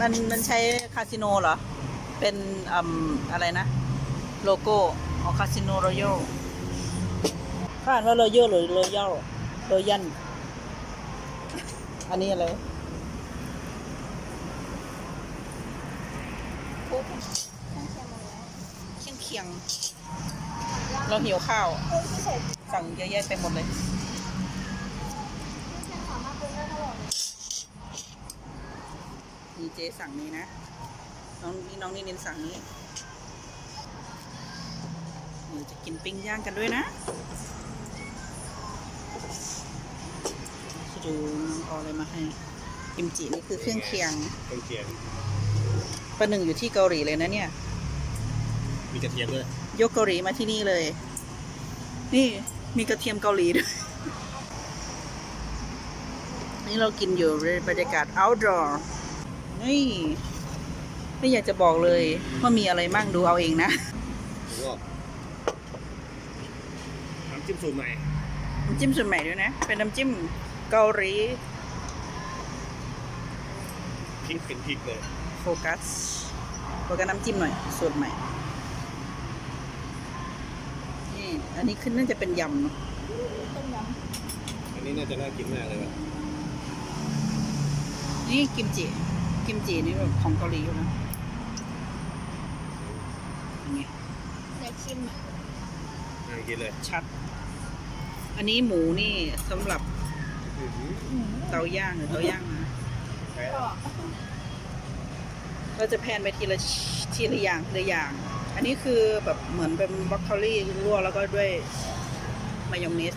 มันมันใช้คาสิโนเหรอ เป็นอืมอะไรนะ โลโก้ของคาสิโนรอยัลเขาอ่านว่ารอยัลหรือรอยัลรอยันอันนี้อะไรปุ๊บแค่เค็มๆมาแล้วเคียงเคียงๆเราหิวข้าวเออที่ใส่สั่งเยอะแยะไปหมดเลย ที่ฉันสามารถปรุงได้ตลอดเลย นี่เจสั่งนี้นะ น้องนี่น้องนี่เน้นสั่งนี้เดี๋ยวจะกินปิ้งย่างกันด้วยนะจะดูเอาอะไรมาให้กิมจินี่คือเครื่องเคียงเครื่องเคียงประหนึ่งอยู่ที่เกาหลีเลยนะเนี่ย มีกระเทียมด้วยยกเกาหลีมาที่นี่เลย นี่มีกระเทียมเกาหลีด้วย นี่เรากินอยู่ในบรรยากาศ outdoor นี่ไม่อยากจะบอกเลยว่ามีอะไรมั่งดูเอาเองนะแล้วก็น้ำจิ้มสูตรใหม่น้ำจิ้มสูตรใหม่ด้วยนะ เป็นน้ำจิ้มเกาหลีพริกเป็นพริกเลย โฟกัสโฟกัสน้ำจิ้มหน่อยสูตรใหม่นี่อันนี้ขึ้นน่าจะเป็นยำเนอะต้มยอันนี้น่าจะน่ากินมากเลยว่ะนี่กิมจิ กิมจินี่แบบของเกาหลีอยู่นะอย่างเงี้ยำอยากชิมอะน่ากินเลยชัด อันนี้หมูนี่สำหรับอื้อหืออืมเตาย่างหรือเตาย่างนะแพ้ก็เราจะแพนไปทีละทีละอย่างทีละอย่าง อันนี้คือแบบเหมือนเป็นบรอกโคลีลวกแล้วก็ด้วยมายองเนส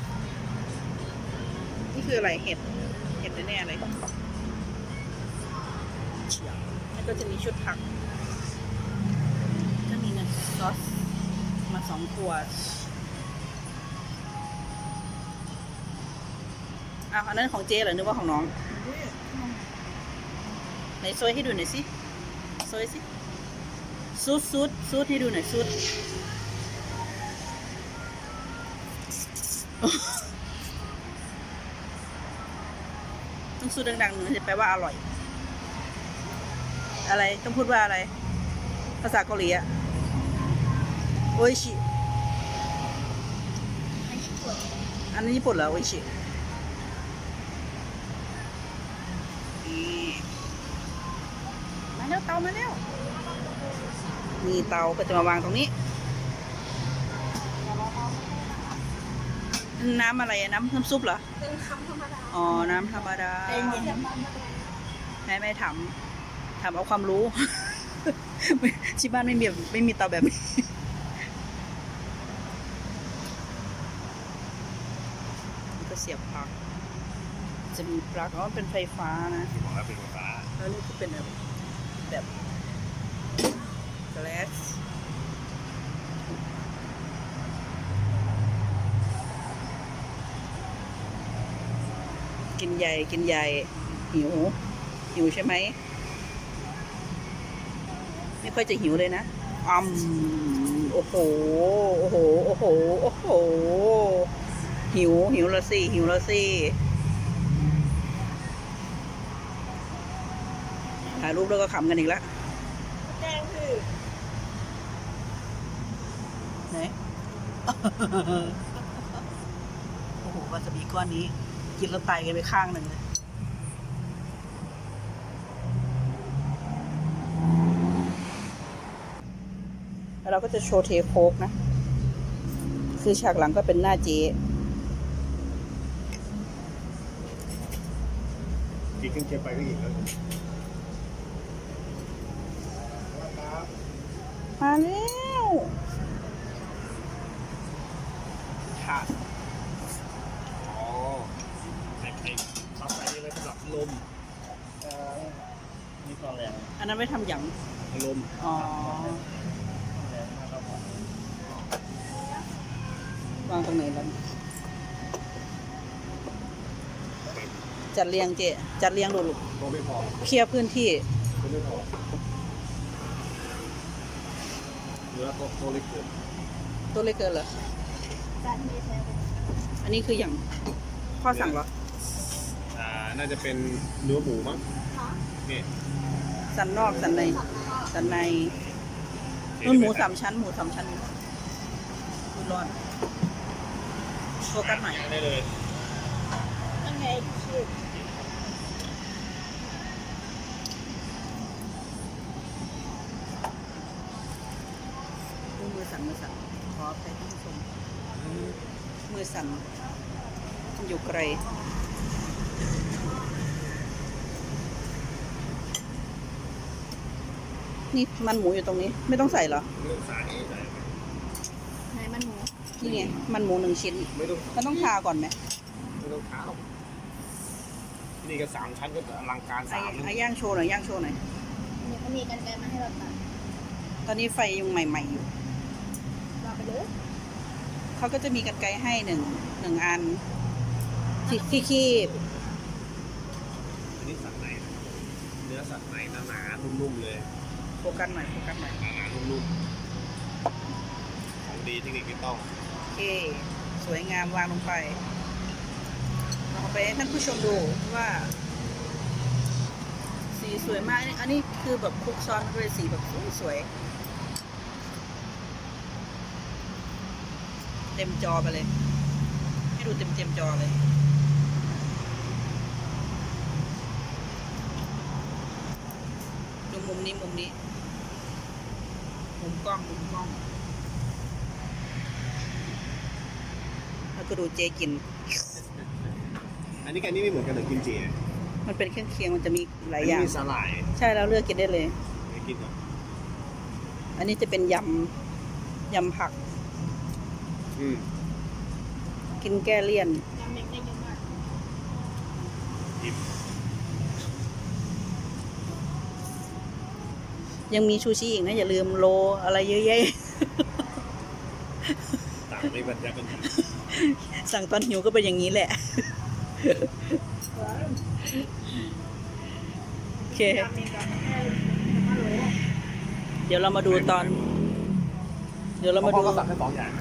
นี่คืออะไรเห็ด เห็ดแน่ๆเลย แล้วก็จะมีชุดผัก ก็มีนะซอสมาสองขวดอ้าวอันนั้นของเจ๊เหรอนึกว่าของน้องไหนซอยให้ดูหน่อยสิซอยสิซูดซูดซูดให้ดูหน่อยซูดต้องซูดดังๆหนึ่งจะแปลว่าอร่อย อะไรต้องพูดว่าอะไร ภาษาเกาหลีอะโออิชิอันนี้ขวดอันนั้นญี่ปุ่นเหรอโออิชินี่มาแล้วเตามาแล้วมีเตาก็จะมาวางตรงนี้ น้ำอะไรอะน้ำน้ำซุปเหรอ เป็นคำธรรมดา อ๋อ น้ำธรรมดาเย็นๆแม่ไม่ถาม ถามเอาความรู้ไม่ที่บ้านไม่มีไม่มีเตาแบบนี้นี่ก็เสียบปลั๊กจะมีปลั๊กอ๋อเป็นไฟฟ้านะที่บอกแล้วเป็นไฟฟ้าแล้วนี่ก็เป็นแบบแบบแกลสกินใหญ่กินใหญ่หิวหิวใช่ไหมไม่ ค่อยจะหิวเลยนะอืมโอ้โห โอ้โห โอ้โห โอ้โห หิว หิวแล้วสิ หิวแล้วสิถ่ายรูปแล้วก็ขำกันอีกแล้วแดงคือไหนโอ้โหวาซาบิก้อนนี้ กินแล้วไตกันไปข้างหนึ่งเลย แล้ว เราก็จะโชว์เทโคกนะ คือฉากหลังก็เป็นหน้าเจ๊กินเครื่องเคียงไปก็อีกแล้วมาแล้วค่ะอ๋อใส่ไข่ซอสใส่นี่ไว้สำหรับลมนี่ตอนแรงอันนั้นไว้ทำหยังลม อ๋อ วางต รงไหนแล้วจัดเรียงเจจัดเรียงดูลูกก็ไม่พอเคลียร์พื้นที่ก็ไม่พอเนื้อโตโตเล็กเกินตัวเล็กเกินเหรอจานนี้ใช่ไหมอันนี้คืออย่างข้อสั่งเหรออ่าน่าจะเป็นเนื้อหมูมั้งคะนี่สันนอกสันในสันในนุ่นหมูสามชั้น หมูสามชั้นดูร้อน โฟกัสใหม่ได้เลยยังไงคิดดูมือสั่นมือสั่นขอไปท่านผู้ชมมือสั่นมันอยู่ไกลนี่มันหมูอยู่ตรงนี้ ไม่ต้องใส่เหรอไม่ต้องสายใส่ไหนมันหมู นี่ไงมันหมูหนึ่งชิ้น ไม่ต้องมันต้องทาก่อนไหมไม่ต้องเท้านี่ก็สามชั้นก็อลังการไอ้สามไอ้ย่างโชว์หน่อยย่างโชว์หน่อยมีเขามีกันไกรมาให้เราตัดตอนนี้ไฟยังใหม่ ๆอยู่วางไปเลยเขาก็จะมีกันไกรให้หนึ่งหนึ่งอันที่ที่คีบอันนี้สัตว์ไหนเนื้อสัตว์ไหนหนาๆนุ่มๆเลยโฟกัสหน่อยโฟกัสหน่อยหนาๆนุ่มๆของดีเทคนิคไม่ต้องโอ เค สวยงามวางลงไปลองไปให้ท่านผู้ชมดูว่า สีสวยมากอันนี้คือแบบคลุกซ้อนด้วยสีแบบสวย เต็มจอไปเลย ให้ดูเต็มเต็มจอเลยดูมุมนี้มุมนี้ มุมกล้องมุมกล้อง แล้วก็ดูเจกิน อันนี้กับอันนี้ไม่เหมือนกันเหรอกิมจิอะมันเป็นเครื่องเคียงมันจะมีหลาอัยนอนี้ย่างมีสาหร่ายใช่แล้วเลือกกินได้เลย ไม่กินเหรออันนี้จะเป็นยำยำผักอืมกินแก้เลี่ยนยำเล็กได้เยอะมากอิ่มยังมีชูชีอีกนะอย่าลืมโลอะไรเยอะแยะ ต่างไม่บรรยากาศ สั่งตอนหิวก็เป็นอย่างนี้แหละ โอเคยำเล็กกับให้มาโหลเดี๋ยวเรามาดูตอน เดี๋ยวเรามาดู พ่อก็สั่งแค่สองอย่าง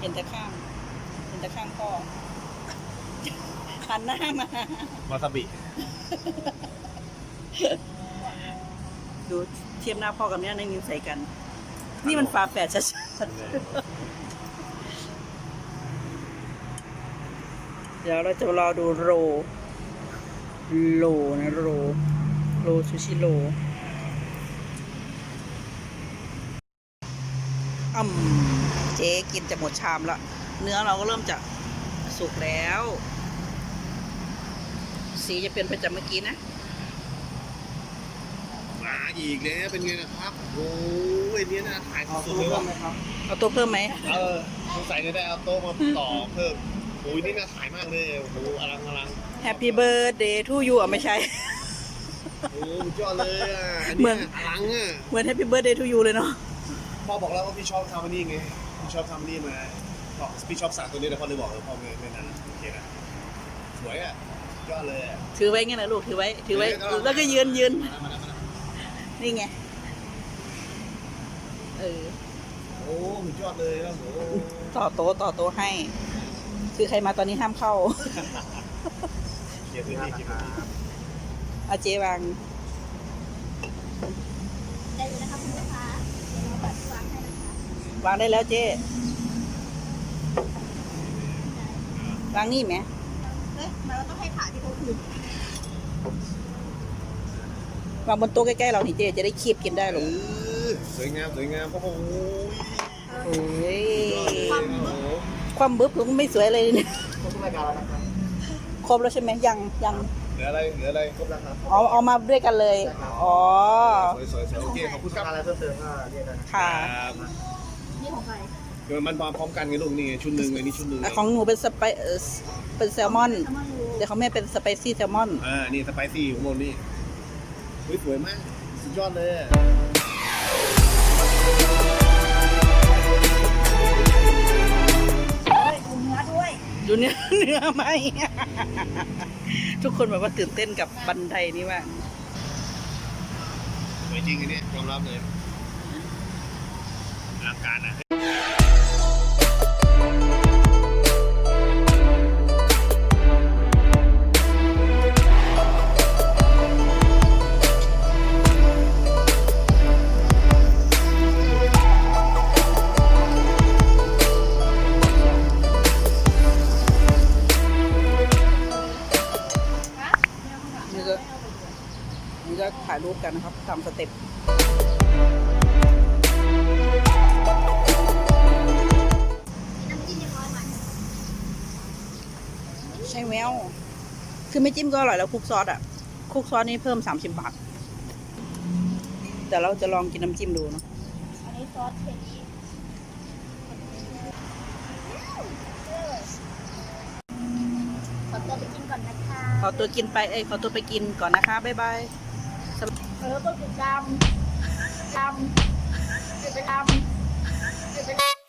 เห็นแต่ข้าง เห็นแต่ข้างพ่อหันหน้ามา วาซาบิดูเทียบหน้าพ่อกับเนี่ยในนิ้วใส่กัน นี่มันฝาแฝดชัดๆ เดี๋ยวเราจะรอดูโร โลนะโร โรซูชิโรอืมเจ๊กินจะหมดชามละ เนื้อเราก็เริ่มจะสุกแล้ว สีจะเป็นไปจากเมื่อกี้นะ อีกแล้วเป็นไงนะครับ โอ้ยเนี่ยนะถ่ายสุดๆเลยว่ะเอาตัวเพิ่มไหมเออสงสัยจะได้เอาโต๊ะมาต่อเพิ่มโอ้ยนี่น่าถ่ายมากเลยโอ้โหอลังอลัง Happy birthday to you อะไม่ใช่ โอ้สุดยอดเลยอะอันเหมืนี้อน อลังอะเหมือน Happy birthday to you เลยเนาะพ่อบอกแล้วว่าพี่ชอบทำอันนี้ไงพี่ชอบทำอันนี่มาบอกพี่ชอบสั่งตัวนี้แต่พ่อเลยบอกเลยพ่อไม่ไม่นั้นโอเคนะสวยอะสุดยอดเลยอะถือไว้ไงนะลูกถือไว้ ถือไว้เออแล้วก็ยืนยืนมาแล้วมาแล้วมาแล้ว นี่ไง เออ โอ้สุดยอดเลยแล้วโอ้ต่อโต๊ะต่อโต๊ะให้ คือใครมาตอนนี้ห้ามเข้าเกียร์พื้นที่เกียร์พื้นที่อาเจวาง ได้เลยนะคะคุณลูกค้าเดี๋ยวเราแบบวางให้นะคะวางได้แล้วเจ๊วางนี่ไหมเฮ้ยมันเราต้องให้ขาที่เขาถือ วางบนโต๊ะใกล้ๆเรานี่เจ๊จะได้คีบกินได้หรเอออสวยงามสวยงามโอ้โหโอ้ยโอ้โหความบึ๊บผมไม่สวยเลยเนี่ยครบรายการแล้วนะครับครบแล้วใช่ไหมยังยังเหลืออะไรเหลืออะไรครบแล้วครับเอาเอามาด้วยกันเลยอ๋อสวยสวยสวยโอเคขอบคุณครับอะไรเพิ่มเติมก็เรียกได้ค่ะนี่ของใครเดี๋ยวมันมาพร้อมกันไงลูกนี่ไงชุดหนึ่งไอ้นี่ชุดหนึ่งอะของหนูเป็นสไปเอ่อเป็นแซลมอนถ้ามาดูแต่ของแม่เป็นสไปซี่แซลมอนอ่านี่สไปซี่อยู่ข้างบนนี่เฮ้ย สวยมาก สุดยอดเลยอะเฮ้ยดูเนื้อด้วยดูเนื้อเนื้อไหม ทุกคนแบบว่าตื่นเต้นกับบันไดนี้ว่ากสวยจริงอันเนี้ยยอมรับเลยอลังการอะ คือไม่จิ้มก็อร่อยแล้วคุกซอสอะ คุกซอสนี่เพิ่มสามสิบบาท แต่เราจะลองกินน้ำจิ้มดูเนาะอันนี้ซอสเทนนิขอตัวไปกินก่อนนะคะขอตัวกินไป เอ้ขอตัวไปกินก่อนนะคะ บ๊ายบายเออก็คือดำดำเจ็บไปดำเจ็บไป